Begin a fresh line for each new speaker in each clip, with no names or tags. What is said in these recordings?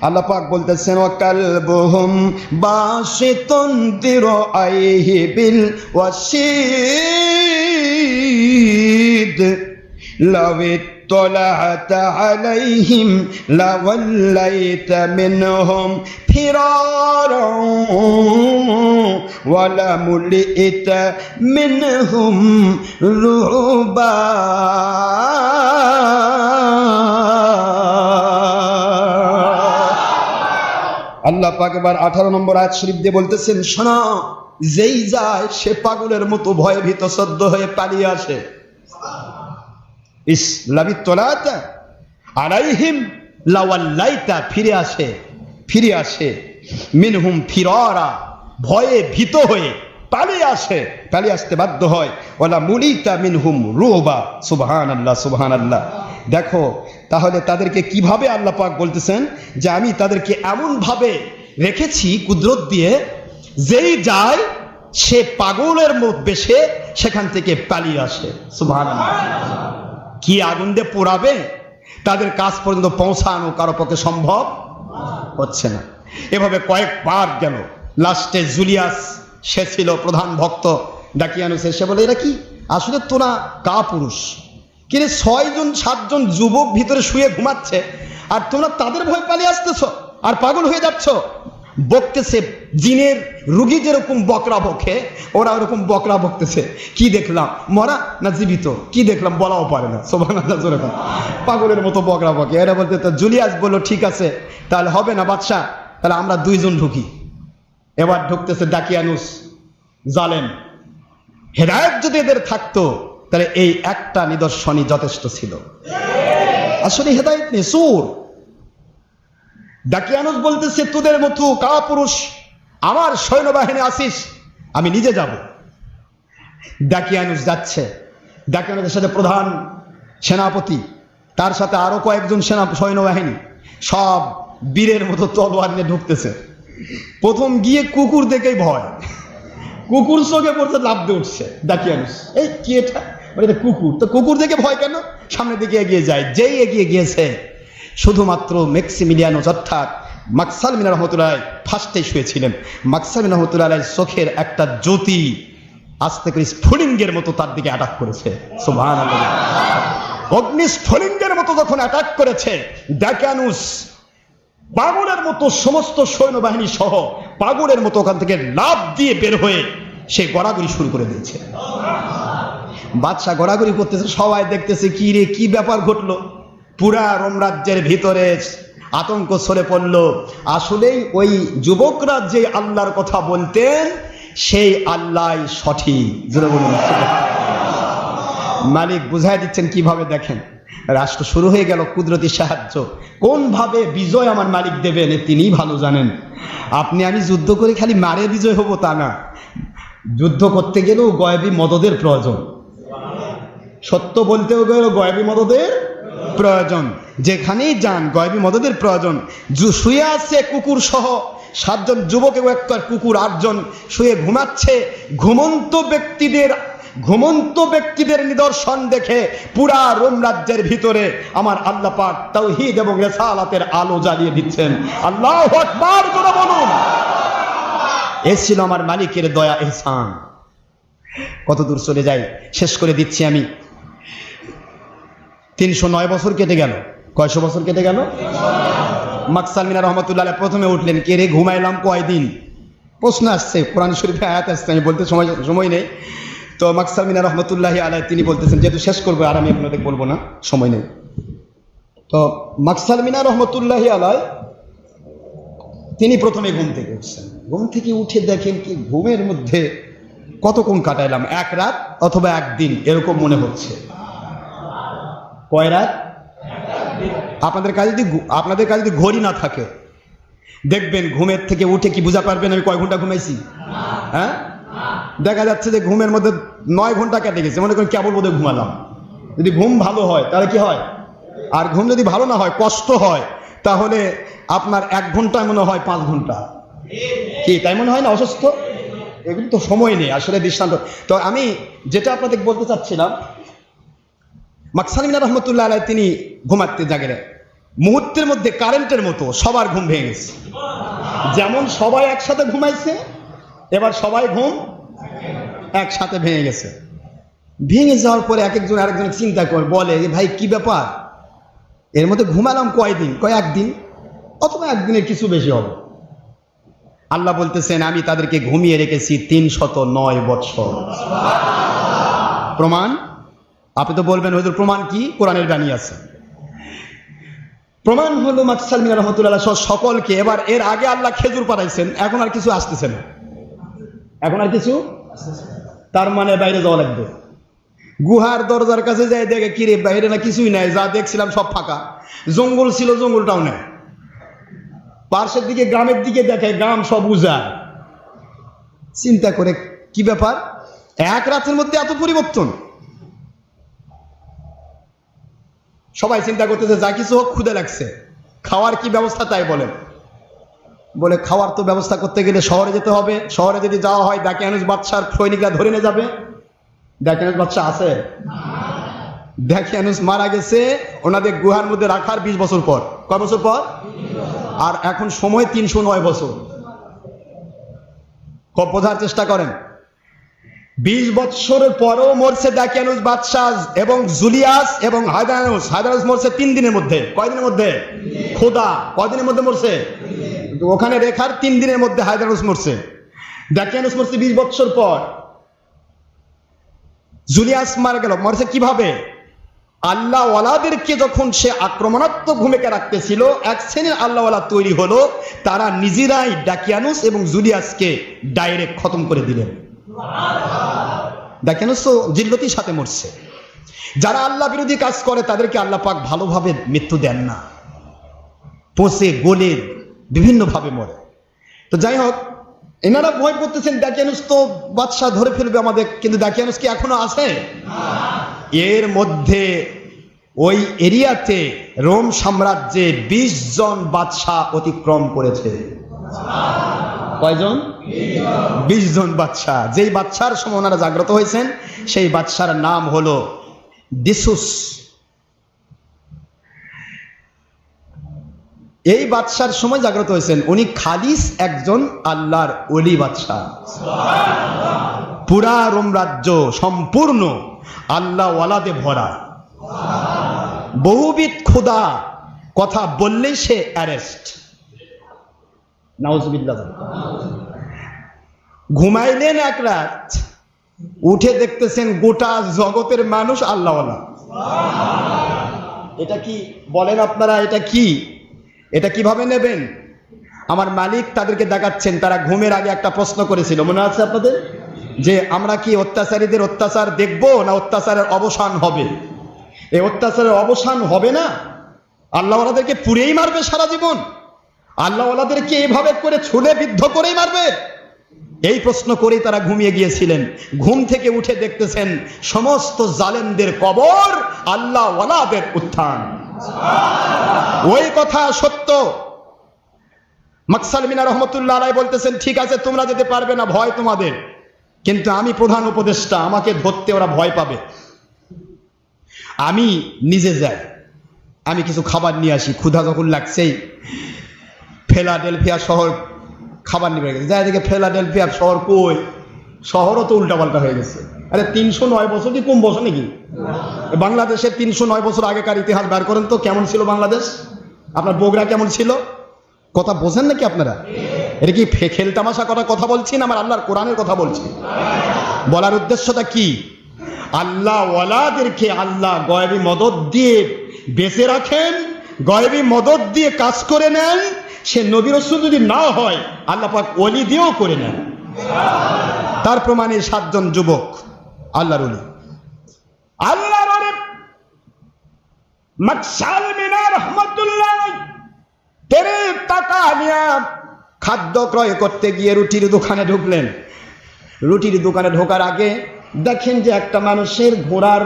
আল্লাহ পাক বলতেছেন ওয়াকালবুহুম বাসিতুন দিরাইহি বিল ওয়াসিদ লাউ اطلعت عليهم لوليت منهم فرارا ولملئت منهم رعبا আল্লাহ পাক আঠারো নম্বর আয়াত শরীফ দিয়ে বলতেছেন, শোনা, যেই যায় সে পাগলের মতো ভয়ে ভীত সদ্য হয়ে পালিয়ে আসে। ইসলামী তোলাতা আলাইহিম লাওয়াল্লাইতা, ফিরে আসে ফিরে আসে। মিনহুম ফিররা, ভয়ে ভীত হয়ে পালিয়ে আসে, পালিয়ে আসতে বাধ্য হয়। ওলা মুলিতা মিনহুম রুবা সুবহান আল্লাহ সুবহান আল্লাহ দেখো, তাহলে তাদেরকে কীভাবে আল্লাহ পাক বলতেছেন যে আমি তাদেরকে এমন ভাবে রেখেছি কুদরত দিয়ে, যেই যায়, সে পাগলের মুখ বেশে সেখান থেকে পালিয়ে আসে। সুবহান কি আগুন দিয়ে পোড়াবে? তাদের কাজ পর্যন্ত পৌঁছানো কারও পক্ষে সম্ভব হচ্ছে না। এভাবে কয়েকবার গেল। লাস্টে জুলিয়াস, সে ছিল প্রধান ভক্ত। ডাকিয়ানুসের সে বলে, এরা কি? আসলে তোরা কা পুরুষ কিরে ছয়জন, সাতজন যুবক ভিতরে শুয়ে ঘুমাচ্ছে? আর তোমরা তাদের ভয় পালিয়ে আসতেছ? আর পাগল হয়ে যাচ্ছ? বকতেছে জিনের রুগী যেরকম বকরা বকে, ওরা ওরকম বকরা বকতেছে। কি দেখলাম? মরা না জীবিত? কি দেখলাম? বলাও পারে না। সোভান। পাগলের মতো বকরা বকে। এরা বলতে, তো জুলিয়াস বলল, ঠিক আছে, তাহলে হবে না বাদশা তাহলে আমরা দুইজন ঢুকি। এবার ঢুকতেছে ডাকিয়ানুস, জালেম। হেদায়ত যদি এদের থাকতো তাহলে এই একটা নিদর্শনই যথেষ্ট ছিল। আসলে হেদায়ত নেই সুর ডাকিয়ানুস বলতেছে, তোদের মতো কা পুরুষ আমার সৈন্যবাহিনী আসিস, আমি নিজে যাব। ডাকিয়ানুস যাচ্ছে। ডাকিয়ানুসের সাথে প্রধান সেনাপতি, তার সাথে আরও কয়েকজন সেনা, সৈন্যবাহিনী, সব বীরের মতো তলোয়ার নিয়ে ঢুকতেছে। প্রথম গিয়ে কুকুর দেখেই ভয়। কুকুর চোখে পড়তে লাভ দিয়ে উঠছে ডাকিয়ানুস এই, কি এটা? এটা কুকুর। তো কুকুর দেখে ভয় কেন? সামনের দিকে এগিয়ে যায়। যেই এগিয়ে গিয়েছে, শুধুমাত্র মেক্সিমিলিয়ানোস অর্থাৎ মাকসাল মিনা রহমতুল্লাহ ফার্স্টে শুয়েছিলেন। মাকসাল মিনা রহমতুল্লাহ চোখের একটা জ্যোতি আস্তে করে স্ফুলিঙ্গের মতো তার দিকে অ্যাটাক করেছে। সুবহান অগ্নি স্ফুলিঙ্গের মতো যখন অ্যাটাক করেছে, ডাকানুস, পাগলের মতো সমস্ত সৈন্যবাহিনী সহ পাগলের মতো ওখান থেকে লাভ দিয়ে বের হয়ে সে গড়াগড়ি শুরু করে দিয়েছে। বাদশাহ গড়াগড়ি করতেছে, সবাই দেখতেছে, কি রে, কি ব্যাপার ঘটলো? পুরা রোম রাজ্যের ভিতরে আতঙ্ক সরে পড়ল। আসলেই ওই যুবকরা যে আল্লাহর কথা বলতেন, সেই আল্লাহ সঠিক। মালিক বুঝাই দিচ্ছেন কীভাবে দেখেন? রাষ্ট্র শুরু হয়ে গেল কুদরতি সাহায্য। কোনভাবে বিজয় আমার মালিক দেবেন, এ তিনিই ভালো জানেন। আপনি, আমি যুদ্ধ করে খালি মারে বিজয় হব তা না। যুদ্ধ করতে গেলেও গয়বী মদদের প্রয়োজন। সত্য বলতেও গেল গয়বী মদদের প্রয়োজন। যেখানেই যান, গয়বী মদদের প্রয়োজন। শুয়ে আছে কুকুর সহ। সাতজন যুবক এবং একটা কুকুর, আটজন শুয়ে ঘুমাচ্ছে। ঘুমন্ত ব্যক্তিদের ঘুমন্ত ব্যক্তিদের নিদর্শন দেখে পুরা রোম রাজ্যের ভিতরে আমার আল্লাহ পাক তৌহিদ এবং রেসালাতের আলো জ্বালিয়ে দিচ্ছেন। আল্লাহ আকবার করে বলুন। এ ছিল আমার মালিকের দয়া, এহসান। কত দূর চলে যাই? শেষ করে দিচ্ছি আমি। তিনশো নয় বছর কেটে গেল। কয়শো বছর কেটে গেল? মাকসাল মিনা রহমতুল্লাহ প্রথমে উঠলেন, কে রে ঘুমাইলাম কয়দিন? প্রশ্ন আসছে, কোরআন শরীফে আয়াত আসছে, আমি বলতে সময় সময় নেই। তো মাকসাল মিনা রহমতুল্লাহ আলাই তিনি বলতেছেন, যেহেতু শেষ করব, আর আমি আপনাদের বলব না, সময় নেই। তো মাকসাল মিনা রহমতুল্লাহ আলাই তিনি প্রথমে ঘুম থেকে উঠছেন। ঘুম থেকে উঠে দেখেন কি, ঘুমের মধ্যে কতক্ষণ কাটাইলাম? এক রাত অথবা একদিন, এরকম মনে হচ্ছে। কয় রাত? আপনাদের কাছে যদি আপনাদের কাছে যদি ঘড়ি না থাকে, দেখবেন ঘুমের থেকে উঠে কি বুঝা পারবেন আমি কয় ঘণ্টা ঘুমাইছি? হ্যাঁ? দেখা যাচ্ছে যে ঘুমের মধ্যে নয় ঘণ্টা কেটে গেছে। মনে করেন কেবল বোধহয় ঘুমালাম। যদি ঘুম ভালো হয়, তাহলে কি হয়? আর ঘুম যদি ভালো না হয়, কষ্ট হয়, তাহলে আপনার এক ঘন্টায় মনে হয় পাঁচ ঘণ্টা। কি, তাই মনে হয় না অসুস্থ? এগুলো তো সময় নেই, আসলে দৃষ্টান্ত। তো আমি যেটা আপনাদের বলতে চাচ্ছিলাম মাকসালিমিনা রহমতুল্লাহ আলাই তিনি ঘুমাতে জাগেলেন মুহূর্তের মধ্যে কারেন্টের মতো সবার ঘুম ভেঙে গেছে। যেমন সবাই একসাথে ঘুমাইছে, এবার সবাই ঘুম একসাথে ভেঙে গেছে। ভেঙে যাওয়ার পরে এক একজন আরেকজন চিন্তা করে, বলে ভাই, কি ব্যাপার? এর মধ্যে ঘুমালাম কয়দিন? কয় একদিন? অথবা একদিনের কিছু বেশি হবে। আল্লাহ বলতেছেন, আমি তাদেরকে ঘুমিয়ে রেখেছি তিন শত নয় বৎসর। প্রমাণ? আপনি তো বলবেন হয়তো প্রমাণ কি? কোরআনের বাণী আছে। প্রমাণ হলো মাকসাল মিনা রহমতুল্লাহ সহ সকলকে, এবার এর আগে আল্লাহ খেজুর পাঠাইছেন, এখন আর কিছু আসতেছে না। এখন আর কিছু? তার মানে বাইরে যাওয়া লাগবে। গুহার দরজার কাছে যাই দেখে, কিরে, বাইরে না কিছুই নাই, যা দেখছিলাম সব ফাঁকা। জঙ্গল ছিল, জঙ্গলটাও নেই। পার্শ্বের দিকে, গ্রামের দিকে দেখে, গ্রাম সব উজাড়। চিন্তা করে কি ব্যাপার? এক রাতের মধ্যে এত পরিবর্তন। সবাই চিন্তা করতেছে, যা কিছু হোক ক্ষুদে লাগছে। খাওয়ার কি ব্যবস্থা তাই বলেন? বলে, খাওয়ার তো ব্যবস্থা করতে গেলে শহরে যেতে হবে। শহরে যদি যাওয়া হয় দাকিয়ানুজ বাদশার সৈনিকরা ধরে নিয়ে যাবে। দাকিয়ানুজ বাদশা আছে? দাকিয়ানুজ মারা গেছে ওনাদের গুহার মধ্যে রাখার বিশ বছর পর। কয় বছর পর? আর এখন সময় তিনশো নয় বছর। বোঝার চেষ্টা করেন। বিশ বৎসরের পরও মরছে দাকিয়ানুস বাদশাহ এবং জুলিয়াস এবং হায়দানুস হায়দানুস মরছে তিন দিনের মধ্যে। কয়দিনের মধ্যে? খোদা। কয়দিনের মধ্যে মরছে? ওখানে রেখার তিন দিনের মধ্যে হায়দানুস মরছে। দাকিয়ানুস মরছে বিশ বৎসর পর। জুলিয়াস মারা গেল। মরছে কীভাবে? আল্লাহ ওয়ালাদেরকে যখন সে আক্রমণাত্মক ভূমিকা রাখতেছিল, এক শ্রেণির আল্লাহওয়ালা তৈরি হলো, তারা নিজেরাই ডাকিয়ানুস এবং জুলিয়াসকে ডাইরেক্ট খতম করে দিলেন। ডাকিয়ানুস তো জিল্লতির সাথে মরছে। যারা আল্লাহ বিরোধী কাজ করে, তাদেরকে আল্লাহ পাক ভালোভাবে মৃত্যু দেন না। পচে গলে, বিভিন্নভাবে মরে। তো যাই হোক, এনারা ভয় করতেছেন ডাকিয়ানুস তো বাদশাহ ধরে ফেলবে আমাদের। কিন্তু ডাকিয়ানুস কি এখনও আছে? এর মধ্যে ওই এরিয়াতে রোম সাম্রাজ্যে বিশ জন বাদশাহ অতিক্রম করেছে। কয়জন? বিশ জন বাদশাহ যেই বাদশার সময় ওনারা জাগ্রত হয়েছেন, সেই বাদশার নাম হলো দিসুস এই বাদশার সময় জাগ্রত হয়েছেন উনি খালিস একজন আল্লাহর অলি বাদশাহ পুরা রোম রাজ্য সম্পূর্ণ আল্লাহ ওয়ালাদে ভরা। বহুবিধ ক্ষুদা কথা বললেই সে অ্যারেস্ট। নাউজুবিল্লাহ। ঘুমাইলেন এক রাত, উঠে দেখতেছেন গোটা জগতের মানুষ আল্লাহওয়ালা। এটা কি বলেন আপনারা, এটা কি? এটা কীভাবে নেবেন? আমার মালিক তাদেরকে দেখাচ্ছেন, তারা ঘুমের আগে একটা প্রশ্ন করেছিল। মনে আছে আপনাদের? যে আমরা কি অত্যাচারীদের অত্যাচার দেখব না অত্যাচারের অবসান হবে? এই অত্যাচারের অবসান হবে না? আল্লাহওয়ালাদেরকে পুড়েই মারবে সারা জীবন। আল্লাহওয়ালাদেরকে এভাবে করে ছুলে বিদ্ধ করেই মারবে? এই প্রশ্ন করেই তারা ঘুমিয়ে গিয়েছিলেন। ঘুম থেকে উঠে দেখতেছেন সমস্ত জালেমদের কবর আল্লাহ ওয়ালাদের উত্থান। ওই কথা সত্য। মাকসাল মিনা রহমতুল্লাহ আলাই বলতেছেন, ঠিক আছে, তোমরা যেতে পারবে না, ভয় তোমাদের। কিন্তু আমি প্রধান উপদেষ্টা, আমাকে ধরতে ওরা ভয় পাবে। আমি নিজে যাই। আমি কিছু খাবার নিয়ে আসি, ক্ষুধা যখন লাগছেই। ফেলাডেলফিয়া শহর খাবার নিবে গেছে। যাই দেখে ফেলাডেলফিয়া শহর কই? শহরও তো উল্টাপাল্টা হয়ে গেছে। আরে তিনশো নয় বছর কি কম বছর নাকি? বাংলাদেশের তিনশো নয় বছর আগেকার ইতিহাস বার করেন তো, কেমন ছিল বাংলাদেশ? আপনার বগুড়া কেমন ছিল? কথা বোঝেন নাকি আপনারা? এটা কি ফে- খেল তামাশা করার কথা বলছি না, আমার আল্লাহর কোরআনের কথা বলছি? বলার উদ্দেশ্যটা কি? আল্লাহ ওয়ালাদেরকে আল্লাহ গয়বী মদত দিয়ে বেঁচে রাখেন, গয়বী মদত দিয়ে কাজ করে নেন সে নবী রসুল যদি না হয়, আল্লাহ পাক অলি দিয়েও করে নেন। তার প্রমাণে সাতজন যুবক, আল্লাহর অলি আল্লাহর খাদ্য ক্রয় করতে গিয়ে রুটির দোকানে ঢুকলেন। রুটির দোকানে ঢোকার আগে দেখেন যে একটা মানুষের ঘোড়ার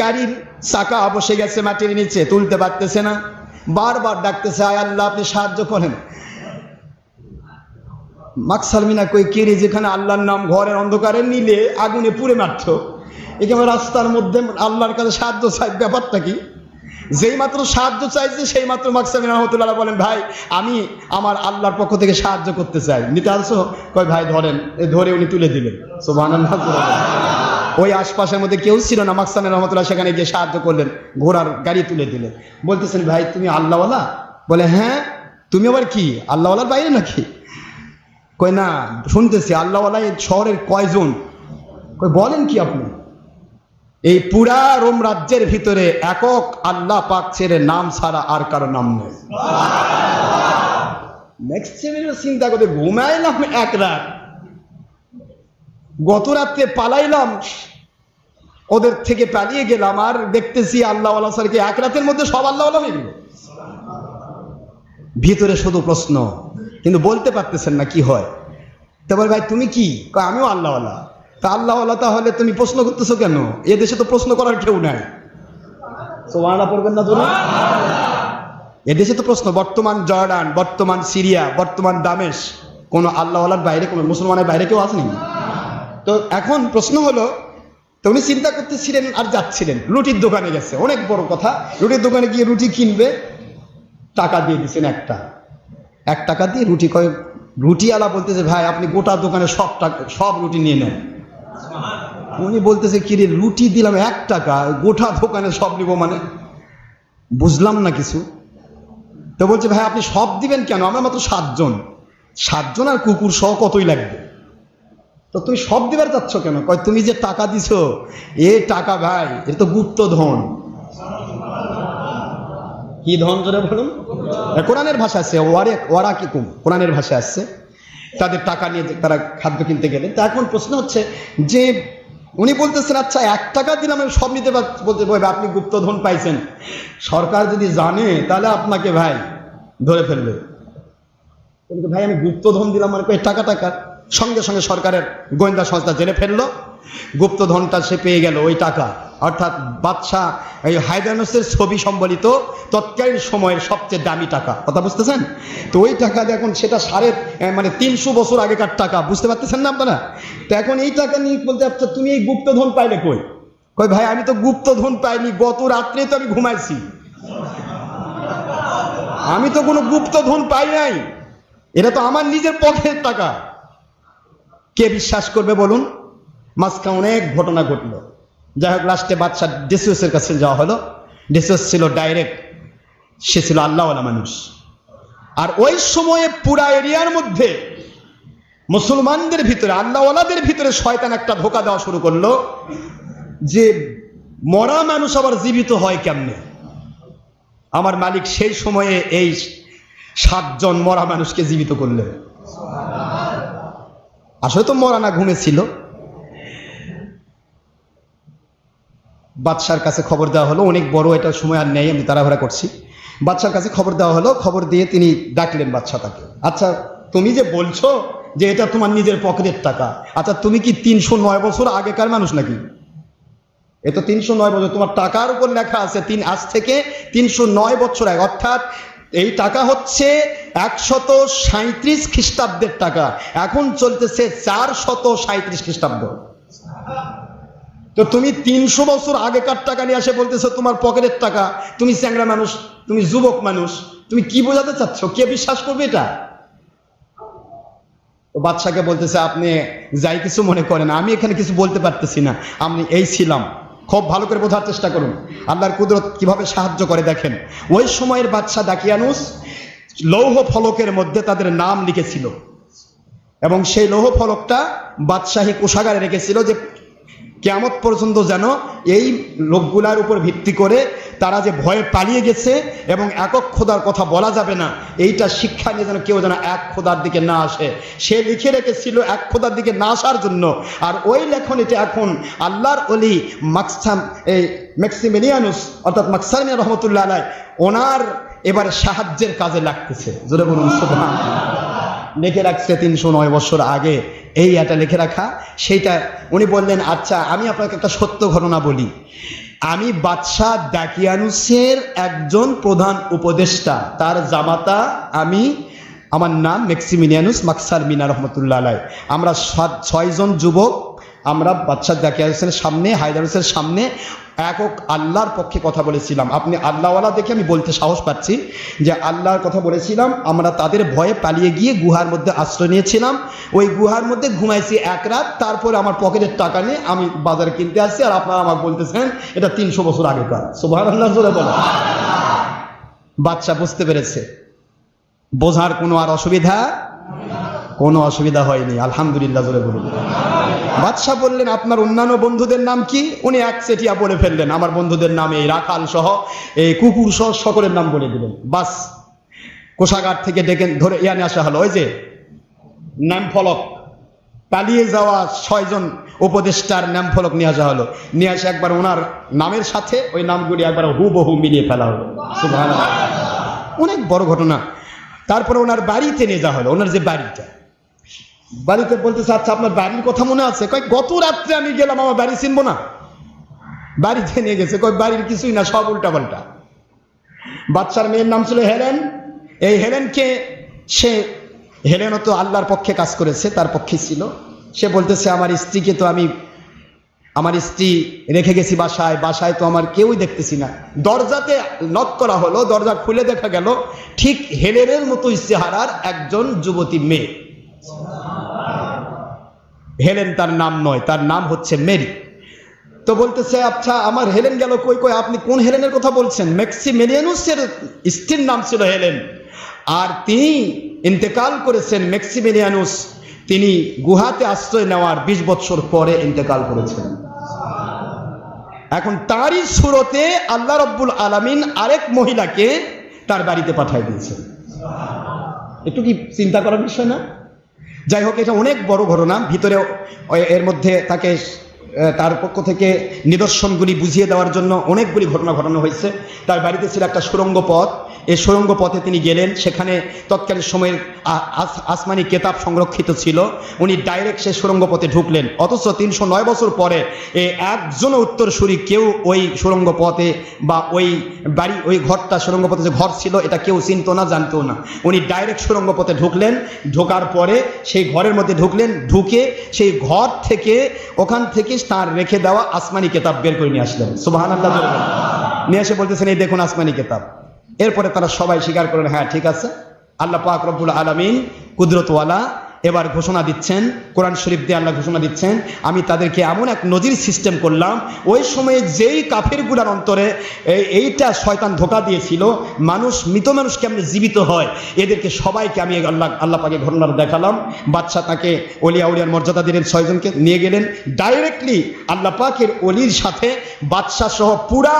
গাড়ির চাকা বসে গেছে মাটির নিচে, তুলতে পারতেছে না। বারবার ডাকতেছে, আয় আল্লাহ, আপনি সাহায্য করেন। মাকসালমিনা কই কেড়ে যেখানে আল্লাহর নাম ঘরের অন্ধকারে নিলে আগুনে পুড়ে মারত? একেবারে রাস্তার মধ্যে আল্লাহর কাছে সাহায্য চাই, ব্যাপারটা কি? যেই মাত্র সাহায্য চাইছে, সেই মাত্র মাকসামিন রহমতুল্লাহ বলেন, ভাই, আমি আমার আল্লাহর পক্ষ থেকে সাহায্য করতে চাই। নিতে আসো, কয়, ভাই, ধরেন। ধরে উনি তুলে দিলেন। সুবহানাল্লাহ। ওই আশপাশের মধ্যে কেউ ছিল না। মাকসামিন রহমতুল্লাহ সেখানে গিয়ে সাহায্য করলেন ঘোড়ার গাড়ি তুলে দিলেন। বলতেছেন ভাই তুমি আল্লাহওয়ালা? বলে হ্যাঁ তুমি আবার কি আল্লাহওয়ালার বাইরে নাকি? কই না শুনতেছি আল্লাহওয়ালা এই শহরের কয়জন? কই বলেন কি আপনি? এই পুরা রোম রাজ্যের ভিতরে একক আল্লাহ পাক ছেড়ে নাম ছাড়া আর কারও নাম নেই। নেক্সট চিন্তা করে ঘুমাইলাম এক রাত। গত রাত্রে পালাইলাম ওদের থেকে পালিয়ে গেলাম আর দেখতেছি আল্লাহ স্যারকে এক রাতের মধ্যে সব আল্লাহ হয়ে গেল। ভিতরে শুধু প্রশ্ন কিন্তু বলতে পারতেছেন না কি হয়। তারপর ভাই তুমি কি? আমিও আল্লাহওয়ালা। তা আল্লাহওয়ালা তাহলে তুমি প্রশ্ন করতেছো কেন? এ দেশে তো প্রশ্ন করার কেউ নাই। সোমানা পড়বেন না তুমি এদেশে তো প্রশ্ন বর্তমান জর্ডান বর্তমান সিরিয়া বর্তমান দামেশ কোন আল্লাহওয়ালার বাইরে কোন মুসলমানের বাইরে কেউ আসেনি তো এখন প্রশ্ন হলো, তো উনি চিন্তা করতেছিলেন আর যাচ্ছিলেন। রুটির দোকানে গেছে। অনেক বড় কথা। রুটির দোকানে গিয়ে রুটি কিনবে, টাকা দিয়ে দিচ্ছেন একটা। এক টাকা দিয়ে রুটি কয় রুটিওয়ালা বলতেছে, ভাই, আপনি গোটা দোকানে সব টাকা সব রুটি নিয়ে নেন। উনি বলতেছে কি রে রুটি দিলাম এক টাকা, গোটা দোকানে সব নিব মানে? বুঝলাম না কিছু। তো বলছে, ভাই, আপনি সব দিবেন কেন? আমরা মাত্র সাতজন। সাতজন আর কুকুর সহ কতই লাগবে? তো তুমি সব দিবার চাচ্ছ কেন? কয়, তুমি যে টাকা দিছো, এ টাকা ভাই এটা তো গুপ্ত ধন। কি ধন জোরে বলুন? কোরআনের ভাষা আছে, ওয়ারে ওয়ারা কি কুম কোরআনের ভাষা আসছে তাদের টাকা নিয়ে তারা খাদ্য কিনতে গেলেন তা এখন প্রশ্ন হচ্ছে যে, উনি বলতেছেন আচ্ছা এক টাকা দিলাম আমি সব নিতে বলতে বলবে আপনি গুপ্তধন পাইছেন। সরকার যদি জানে, তাহলে আপনাকে ভাই ধরে ফেলবে। ভাই, আমি গুপ্তধন দিলাম মানে টাকা টাকা। সঙ্গে সঙ্গে সরকারের গোয়েন্দা সংস্থা জেনে ফেলল। গুপ্তধনটা সে পেয়ে গেল ওই টাকা। অর্থাৎ বাদশাহ এই হায়দানুসের ছবি সম্বলিত তৎকালীন সময়ের সবচেয়ে দামি টাকা। কথা বুঝতেছেন? তো ওই টাকা এখন সেটা সাড়ে মানে তিনশো বছর আগেকার টাকা। বুঝতে পারতেছেন না আপনারা? তো এখন এই টাকা নিয়ে বলতে আচ্ছা তুমি এই গুপ্তধন পাইলে কই? কই ভাই, আমি তো গুপ্তধন পাইনি, গত রাত্রে তো আমি ঘুমাইছি। আমি তো কোনো গুপ্তধন পাই নাই। এটা তো আমার নিজের পকেটের টাকা। কে বিশ্বাস করবে বলুন? মাঝখানে অনেক ঘটনা ঘটলো। যাই হোক লাস্টে বাচ্চা ডেসিওসের কাছে যাওয়া হলো। ডেসিওস ছিল ডাইরেক্ট সে ছিল আল্লাহওয়ালা মানুষ। আর ওই সময়ে পুরা এরিয়ার মধ্যে মুসলমানদের ভিতরে, আল্লাহওয়ালাদের ভিতরে শয়তান একটা ধোকা দেওয়া শুরু করল যে, মরা মানুষ আবার জীবিত হয় কেমনে? আমার মালিক সেই সময়ে এই সাতজন মরা মানুষকে জীবিত করলেন। আসলে তো মরানা ঘুমেছিল। বাদশার কাছে খবর দেওয়া হলো, অনেক বড় এটা সময় আর নেই, আমি তাড়াহুড়া করছি। বাদশার কাছে খবর দেওয়া হলো, খবর দিয়ে তিনি ডাকলেন বাদশা তাকে। আচ্ছা তুমি যে বলছো যে এটা তোমার নিজের পকেটের টাকা আচ্ছা তুমি কি তিনশো নয় বছর আগেকার মানুষ নাকি? এ তো তিনশো নয় বছর, তোমার টাকার উপর লেখা আছে, তিন আজ থেকে তিনশো নয় বছর আগে, অর্থাৎ এই টাকা হচ্ছে একশত সাঁত্রিশ খ্রিস্টাব্দের টাকা। এখন চলতেছে চার শত সাঁত্রিশ খ্রিস্টাব্দ। তো তুমি তিনশো বছর আগেকার টাকা নিয়ে আসে বলতেছো, তোমার পকেটের টাকা, তুমি চ্যাংরা মানুষ, তুমি যুবক মানুষ, তুমি কি বোঝাতে চাচ্ছ? কে বিশ্বাস করবে এটা? বাদশাকে বলতেছে, আপনি যাই কিছু মনে করেন, আমি এখানে কিছু বলতে পারতেছি না, আমি এই ছিলাম। খুব ভালো করে বোঝার চেষ্টা করুন। আল্লাহর কুদরত কীভাবে সাহায্য করে দেখেন। ওই সময়ের বাদশাহ দাকিয়ানুস লৌহ ফলকের মধ্যে তাদের নাম লিখেছিল। এবং সেই লৌহ ফলকটা বাদশাহী কোষাগারে রেখেছিল যে কেমত পর্যন্ত যেন এই লোকগুলার উপর ভিত্তি করে তারা যে ভয়ে পালিয়ে গেছে এবং একক খোদার কথা বলা যাবে না, এইটা শিক্ষা নিয়ে যেন কেউ যেন এক খোদার দিকে না আসে। সে লিখে রেখেছিল এক খোদার দিকে না আসার জন্য। আর ওই লেখনীটা এখন আল্লাহর অলি মাকসাম এই ম্যাক্সিমিনিয়ানুস অর্থাৎ মাকসামিয়া রহমতুল্লাহ আলাই, ওনার এবার সাহায্যের কাজে লাগতেছে। জোরে বলুন, সুবহানাল্লাহ। লিখে রাখছে তিনশো নয় বছর আগে। এই এটা লিখে রাখা। সেইটা উনি বললেন আচ্ছা আমি আপনাকে একটা সত্য ঘটনা বলি। আমি বাদশাহ ডাকিয়ানুসের একজন প্রধান উপদেষ্টা। তার জামাতা আমি, আমার নাম মেক্সিমিনিয়ানুস মাকসার মিনা রহমতুল্লাহ আলাই। আমরা সাত, ছয়জন যুবক, আমরা বাদশাহ জাকিয়া হোসেনের সামনে, হায়দার হোসেনের সামনে একক আল্লাহর পক্ষে কথা বলেছিলাম। আপনি আল্লাহওয়ালা দেখে আমি বলতে সাহস পাচ্ছি যে আল্লাহর কথা বলেছিলাম, আমরা তাদের ভয়ে পালিয়ে গিয়ে গুহার মধ্যে আশ্রয় নিয়েছিলাম। ওই গুহার মধ্যে ঘুমাইছি এক রাত, তারপরে আমার পকেটের টাকা নিয়ে আমি বাজারে কিনতে আসছি আর আপনারা আমাকে বলতেছেন, এটা তিনশো বছর আগেকার। সুভান আল্লাহ জোরে বলো বাচ্চা বুঝতে পেরেছে। বোঝার কোনো আর অসুবিধা? কোনো অসুবিধা হয়নি। আলহামদুলিল্লাহ, জোরে বলুন। বাদশাহ বললেন, আপনার অন্যান্য বন্ধুদের নাম কি? উনি এক চেটিয়া বলে ফেললেন, আমার বন্ধুদের নাম এই রাখাল সহ এই কুকুর সহ সকলের নাম বলে দিলেন। বাস, কোষাগার থেকে ডেকে ধরে ইয়ানে আসা হলো। ওই যে নাম ফলক পালিয়ে যাওয়া ছয়জন উপদেষ্টার নাম ফলক নিয়ে আসা হলো। নিয়ে আসে একবার ওনার নামের সাথে ওই নামগুলি একবার হুবহু মিলিয়ে ফেলা হলো। অনেক বড় ঘটনা। তারপরে ওনার বাড়িতে নিয়ে যাওয়া হলো, ওনার যে বাড়িটা। বাড়িতে বলতেছে আচ্ছা আপনার বাড়ির কথা মনে আছে? কয়, গত রাত্রে আমি গেলাম, আমার বাড়ি চিনবো না। বাড়িতে নিয়ে গেছে, কয়, বাড়ির কিছুই না, সব উল্টা পাল্টা বাচ্চার মেয়ের নাম ছিল হেলেন। এই হেলেনকে সে হেলেনও তো আল্লাহর পক্ষে কাজ করেছে, তার পক্ষে ছিল। সে বলতেছে, আমার স্ত্রীকে তো আমি, আমার স্ত্রী রেখে গেছি বাসায় বাসায় তো আমার কেউই দেখতেছি না। দরজাতে নক করা হলো, দরজা খুলে দেখা গেল, ঠিক হেলেনের মতো ইস্তেহারার একজন যুবতী মেয়ে। হেলেন তার নাম নয়, তার নাম হচ্ছে মেরি। তো বলতেছে আচ্ছা আমার হেলেন গেল কই কই, আপনি কোন হেলেনের কথা বলছেন? মেক্সিমেলিয়ানুসের স্ত্রীর নাম ছিল হেলেন। আর তিনি ইন্তেকাল করেছেন মেক্সিমেলিয়ানুস। তিনি গুহাতে আশ্রয় নেওয়ার বিশ বছর পরে ইন্তেকাল করেছেন। এখন তারই সুরতে আল্লাহ রব্বুল আলামিন আরেক মহিলাকে তার বাড়িতে পাঠায় দিয়েছেন। একটু কি চিন্তা করার বিষয় না? যাই হোক, এটা অনেক বড় ঘটনা। ভিতরে এর মধ্যে তাকে তার পক্ষ থেকে নিদর্শনগুলি বুঝিয়ে দেওয়ার জন্য অনেকগুলি ঘটনা ঘটানো হয়েছে। তার বাড়িতে ছিল একটা সুরঙ্গ পথ। এই সুরঙ্গ পথে তিনি গেলেন। সেখানে তৎকালীন সময়ের আসমানি কেতাব সংরক্ষিত ছিল। উনি ডাইরেক্ট সে সুরঙ্গ পথে ঢুকলেন। অথচ তিনশো নয় বছর পরে এই একজন উত্তরসূরি কেউ ওই সুরঙ্গ পথে বা ওই বাড়ি, ওই ঘরটা সুরঙ্গ পথে যে ঘর ছিল, এটা কেউ চিনতো না, জানতো না। উনি ডাইরেক্ট সুরঙ্গ পথে ঢুকলেন। ঢোকার পরে সেই ঘরের মধ্যে ঢুকলেন। ঢুকে সেই ঘর থেকে, ওখান থেকে তার রেখে দেওয়া আসমানি কেতাব বের করে নিয়ে আসলেন। বলেন। নিয়ে এসে বলতেছেন, এই দেখুন আসমানি কেতাব। এরপরে তারা সবাই স্বীকার করলেন হ্যাঁ ঠিক আছে। আল্লাহ পাক রব্বুল আলমিন কুদরতওয়ালা এবার ঘোষণা দিচ্ছেন, কোরআন শরীফ দিয়ে আল্লাহ ঘোষণা দিচ্ছেন, আমি তাদেরকে এমন এক নজির সিস্টেম করলাম, ওই সময়ে যেই কাফেরগুলার অন্তরে এইটা শয়তান ধোকা দিয়েছিল, মানুষ, মৃত মানুষ কেমনি জীবিত হয়, এদেরকে সবাইকে আমি আল্লাহ আল্লাহ পাকে ঘটনাটা দেখালাম। বাচ্চা তাকে অলিয়া উলিয়ার মর্যাদা দিলেন, ছয়জনকে নিয়ে গেলেন। ডাইরেক্টলি আল্লাহ পাকের অলির সাথে বাদশাহ সহ পুরা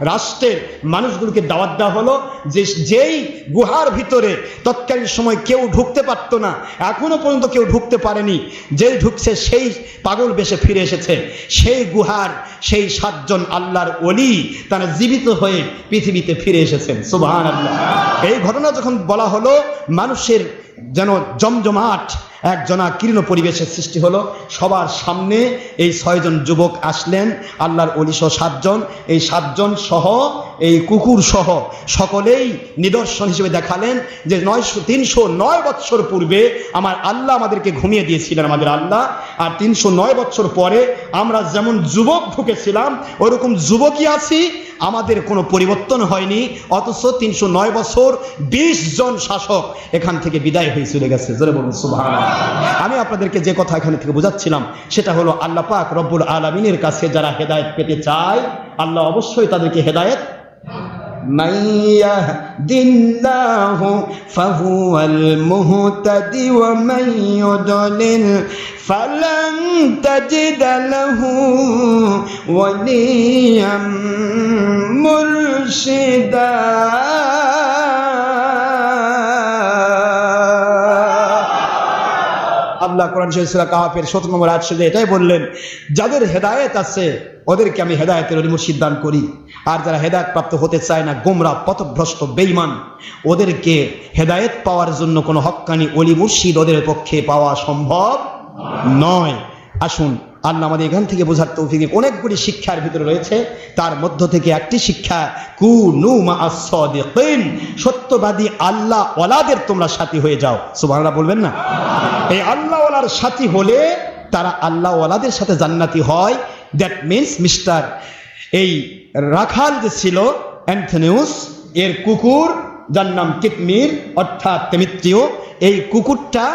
রাষ্ট্রের মানুষগুলোকে দাওয়াত দেওয়া হলো যে যেই গুহার ভিতরে তৎকালীন সময় কেউ ঢুকতে পারত না, এখনও পর্যন্ত কেউ ঢুকতে পারেনি। যেই ঢুকছে সেই পাগল বেশে ফিরে এসেছে। সেই গুহার সেই সাতজন আল্লাহর অলি তারা জীবিত হয়ে পৃথিবীতে ফিরে এসেছেন। সুবহান আল্লাহ এই ঘটনা যখন বলা হলো, মানুষের যেন জমজমাট এক জনা কীর্ণ পরিবেশের সৃষ্টি হলো। সবার সামনে এই ছয়জন যুবক আসলেন, আল্লাহর অলিশ সাতজন। এই সাতজন সহ, এই কুকুর সহ সকলেই নিদর্শন হিসেবে দেখালেন যে নয়শো, তিনশো নয় বৎসর পূর্বে আমার আল্লাহ আমাদেরকে ঘুমিয়ে দিয়েছিলেন, আমাদের আল্লাহ। আর তিনশো নয় বৎসর পরে আমরা যেমন যুবক ঢুকেছিলাম, ওরকম যুবকই আছি। আমাদের কোনো পরিবর্তন হয়নি, অথচ তিনশো নয় বছর বিশ জন শাসক এখান থেকে বিদায় হয়ে চলে গেছে। জোরে বলুন, সুবহানাল্লাহ। আমি আপনাদেরকে যে কথা এখানে থেকে বোঝাচ্ছিলাম, সেটা হলো আল্লাহ পাক রব্বুল আলমিনের কাছে যারা হেদায়েত পেতে চায়, আল্লাহ অবশ্যই তাদেরকে হেদায়েত من আল্লাহ কোরআন শরীফ কাহাফের 17 নম্বর আটশো এটাই বললেন, যাদের হেদায়েত আছে, ওদেরকে আমি হেদায়তের মুর্শিদ দান করি। আর যারা হেদায়ত প্রাপ্ত হতে চায় না, গোমরা, পথভ্রষ্ট বেইমান ওদেরকে হেদায়েত পাওয়ার জন্য কোনো হকানি অলি, মুর্শিদ ওদের পক্ষে পাওয়া সম্ভব নয়। আসুন আল্লাহ আমাদের এখান থেকে বোঝার তৌফিক অনেকগুলি শিক্ষার ভিতরে রয়েছে। তার মধ্য থেকে একটি শিক্ষা কু নু মা সত্যবাদী আল্লাহ ওলাদের তোমরা সাথী হয়ে যাও। সুবহানাল্লাহ বলবেন না? এই আল্লাহ ওয়ালার সাথী হলে তারা আল্লাহ ওয়ালাদের সাথে জান্নাতি হয়। দ্যাট মিন্স মিস্টার এই রাখাল যে ছিল, অ্যান্থনিউস, এর কুকুর, যার নাম কিকমির অর্থাৎ তেমিত্রিয়, এই কুকুরটা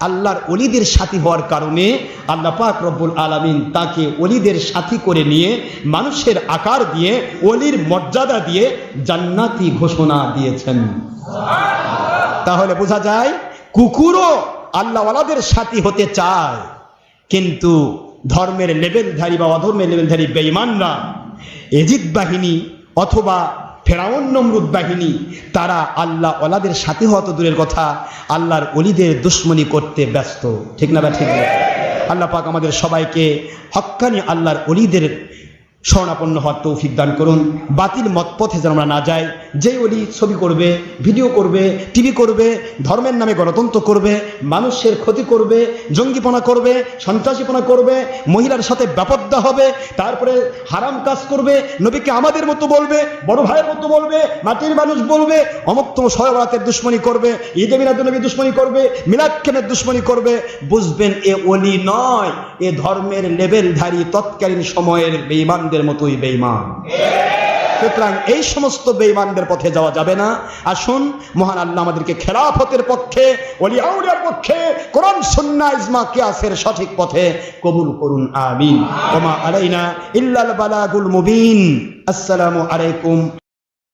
আল্লাহর অলিদের সাথী হওয়ার কারণে আল্লাহ পাক রব্বুল আলামিন তাকে অলিদের সাথী করে নিয়ে মানুষের আকার দিয়ে অলির মর্যাদা দিয়ে জান্নাতি ঘোষণা দিয়েছেন। তাহলে বোঝা যায়, কুকুরও আল্লাহওয়ালাদের সাথী হতে চায়, কিন্তু ধর্মের লেভেলধারী বা অধর্মের লেভেলধারী বেঈমানরা, এজিদ বাহিনী অথবা ফেরাউন নমরুদ বাহিনী, তারা আল্লাহ ওলাদের সাথে হওয়া তো দূরের কথা, আল্লাহর অলিদের দুশ্মনী করতে ব্যস্ত। ঠিক না বা ঠিক আল্লাহ পাক আমাদের সবাইকে হক্কানি আল্লাহর অলিদের স্বর্ণাপন্ন হওয়ার তৌফিক দান করুন। বাতিল মত পথে যেন আমরা না যাই, যে ওলি ছবি করবে, ভিডিও করবে, টিভি করবে, ধর্মের নামে গণতন্ত্র করবে, মানুষের ক্ষতি করবে, জঙ্গিপনা করবে, সন্ত্রাসীপনা করবে, মহিলার সাথে ব্যাপদ্দা হবে, তারপরে হারাম কাজ করবে, নবীকে আমাদের মতো বলবে, বড় ভাইয়ের মতো বলবে, মাটির মানুষ বলবে অমুক্তম সহবরাতের দুশ্মনী করবে, ঈদে মিলাদ নবী দুশ্মনী করবে মিলাক্ষেমের দুশ্মনী করবে, বুঝবেন এ অলি নয়, এ ধর্মের লেবেলধারী তৎকালীন সময়ের বেইমানদের মতোই বেঈমান। সুতরাং এই সমস্ত বেঈমানদের পথে যাওয়া যাবে না। আসুন, মহান আল্লাহ আমাদেরকে খেলাফতের পক্ষে ওলি আউলিয়ার পক্ষে, কোরআন, সুন্নাহ, ইজমা, কিয়াসের সঠিক পথে কবুল করুন, আমিন। ওমা আলাইনা ইল্লাল বালাগুল মুবিন। আসসালামু আলাইকুম।